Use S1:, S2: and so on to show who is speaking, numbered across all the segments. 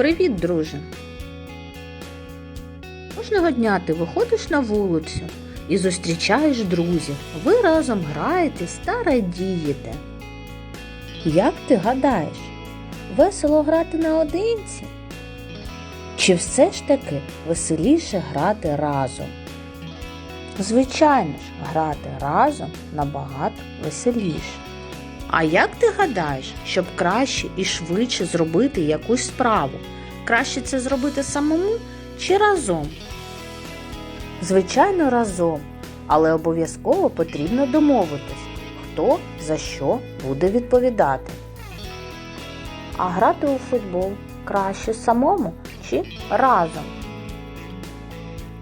S1: Привіт, друже! Кожного дня ти виходиш на вулицю і зустрічаєш друзів. Ви разом граєтесь та радієте. Як ти гадаєш, весело грати наодинці? Чи все ж таки веселіше грати разом? Звичайно ж, грати разом набагато веселіше. А як ти гадаєш, щоб краще і швидше зробити якусь справу? Краще це зробити самому чи разом? Звичайно, разом, але обов'язково потрібно домовитись, хто за що буде відповідати. А грати у футбол краще самому чи разом?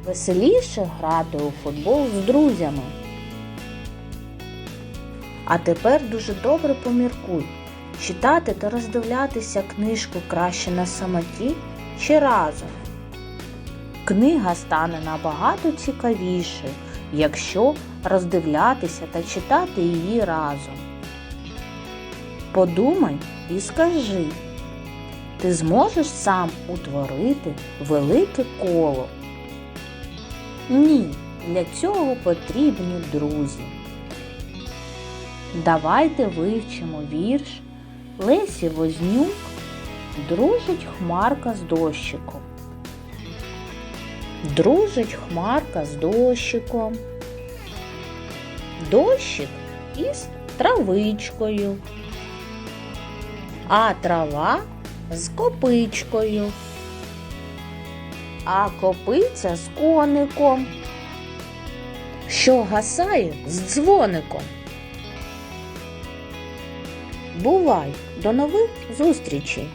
S1: Веселіше грати у футбол з друзями. А тепер дуже добре поміркуй, читати та роздивлятися книжку краще на самоті чи разом. Книга стане набагато цікавішою, якщо роздивлятися та читати її разом. Подумай і скажи, ти зможеш сам утворити велике коло? Ні, для цього потрібні друзі. Давайте вивчимо вірш Лесі Вознюк Дружить хмарка з дощиком. Дружить хмарка з дощиком. Дощик із травичкою, а трава з копичкою, а копиця з коником, що гасає з дзвоником. Бувай! До нових зустрічей!